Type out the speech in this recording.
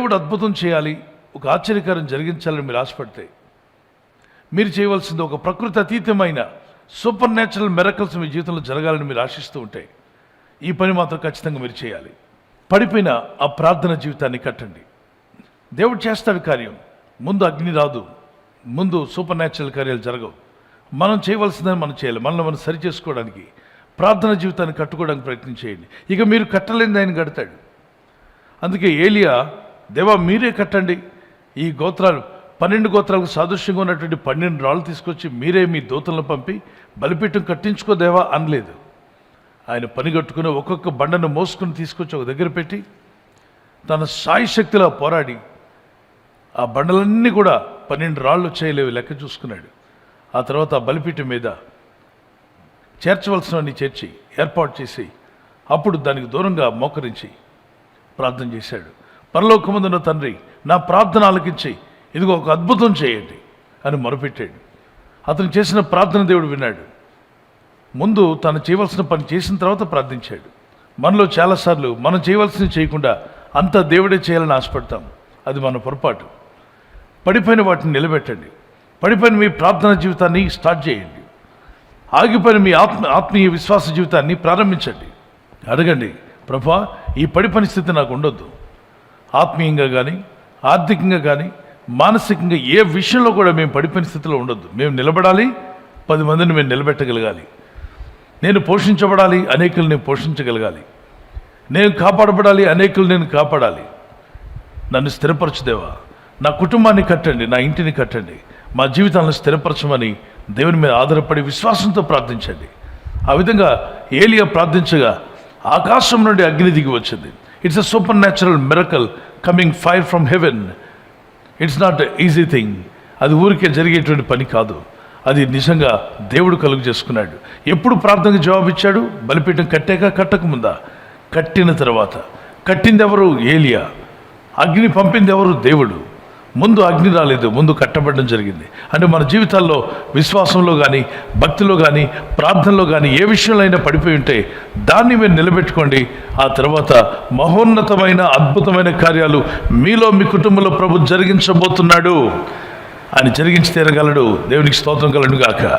దేవుడు అద్భుతం చేయాలి ఒక ఆశ్చర్యకారం జరిగించాలని మీరు ఆశపడితే మీరు చేయవలసింది ఒక ప్రకృతి అతీతమైన సూపర్ న్యాచురల్ మెరకల్స్ మీ జీవితంలో జరగాలని మీరు ఆశిస్తూ ఉంటే ఈ పని మాత్రం ఖచ్చితంగా మీరు చేయాలి. పడిపోయిన ఆ ప్రార్థన జీవితాన్ని కట్టండి. దేవుడు చేస్తాడు కార్యం. ముందు అగ్ని రాదు. ముందు సూపర్ న్యాచురల్ కార్యాలు జరగవు. మనం చేయవలసిందని మనం చేయాలి. మనల్ని మనం సరి చేసుకోవడానికి ప్రార్థన జీవితాన్ని కట్టుకోవడానికి ప్రయత్నం చేయండి. ఇక మీరు కట్టలేని ఆయన కడతాడు. అందుకే ఏలియా దేవా మీరే కట్టండి. ఈ గోత్రాలు పన్నెండు గోత్రాలకు సాదృశ్యంగా ఉన్నటువంటి పన్నెండు రాళ్ళు తీసుకొచ్చి మీరే మీ దూతలను పంపి బలిపీఠం కట్టించుకో దేవా అనలేదు. ఆయన పని కట్టుకుని ఒక్కొక్క బండను మోసుకుని తీసుకొచ్చి ఒక దగ్గర పెట్టి తన సాయి శక్తిలో పోరాడి ఆ బండలన్నీ కూడా పన్నెండు రాళ్ళు చేయలేవు లెక్క చూసుకున్నాడు. ఆ తర్వాత ఆ బలిపీఠం మీద చేర్చవలసినవన్నీ చేర్చి ఏర్పాటు చేసి అప్పుడు దానికి దూరంగా మోకరించి ప్రార్థన చేశాడు. పరలోకముందున్న తండ్రి నా ప్రార్థన ఆలకించి ఇదిగో ఒక అద్భుతం చేయండి అని మొరపెట్టాడు. అతను చేసిన ప్రార్థన దేవుడు విన్నాడు. ముందు తను చేయవలసిన పని చేసిన తర్వాత ప్రార్థించాడు. మనలో చాలాసార్లు మనం చేయవలసింది చేయకుండా అంత దేవుడే చేయాలని ఆశపడతాం. అది మన పొరపాటు. పడిపోయిన వాటిని నిలబెట్టండి. పడిపోయిన మీ ప్రార్థన జీవితాన్ని స్టార్ట్ చేయండి. ఆగిపోయిన మీ ఆత్మ ఆత్మీయ విశ్వాస జీవితాన్ని ప్రారంభించండి. అడగండి ప్రభా ఈ పడి పరిస్థితి నాకు ఉండొద్దు. ఆత్మీయంగా కానీ ఆర్థికంగా కానీ మానసికంగా ఏ విషయంలో కూడా మేము పడిపోయిన స్థితిలో ఉండొద్దు. మేము నిలబడాలి పది మందిని మేము నిలబెట్టగలగాలి. నేను పోషించబడాలి అనేకులు నేను పోషించగలగాలి. నేను కాపాడబడాలి అనేకులు నేను కాపాడాలి. నన్ను స్థిరపరచుదేవా. నా కుటుంబాన్ని కట్టండి నా ఇంటిని కట్టండి. మా జీవితాలను స్థిరపరచమని దేవుని మీద ఆధారపడి విశ్వాసంతో ప్రార్థించండి. ఆ విధంగా ఏలియా ప్రార్థించగా ఆకాశం నుండి అగ్ని దిగి వచ్చింది. It's a supernatural miracle coming fire from heaven it's not easy thing అది ఊరికే జరిగేటువంటి పని కాదు. అది నిజంగా దేవుడు కలుగు చేసుకున్నాడు. ఎప్పుడు ప్రార్థనకు జవాబిచ్చాడు బలిపీఠం కట్టాక కట్టకముందా కట్టిన తర్వాత. కట్టింది ఎవరు ఏలియా. అగ్ని పంపింది ఎవరు దేవుడు. ముందు అగ్ని రాలేదు ముందు కట్టబడడం జరిగింది. అంటే మన జీవితాల్లో విశ్వాసంలో కానీ భక్తిలో కానీ ప్రార్థనలో కానీ ఏ విషయంలో అయినా పడిపోయి ఉంటే దాన్ని మీరు నిలబెట్టుకోండి. ఆ తర్వాత మహోన్నతమైన అద్భుతమైన కార్యాలు మీలో మీ కుటుంబంలో ప్రభు జరిగించబోతున్నాడు. ఆయన జరిగించి తీరగలడు. దేవునికి స్తోత్రం కలడు గాక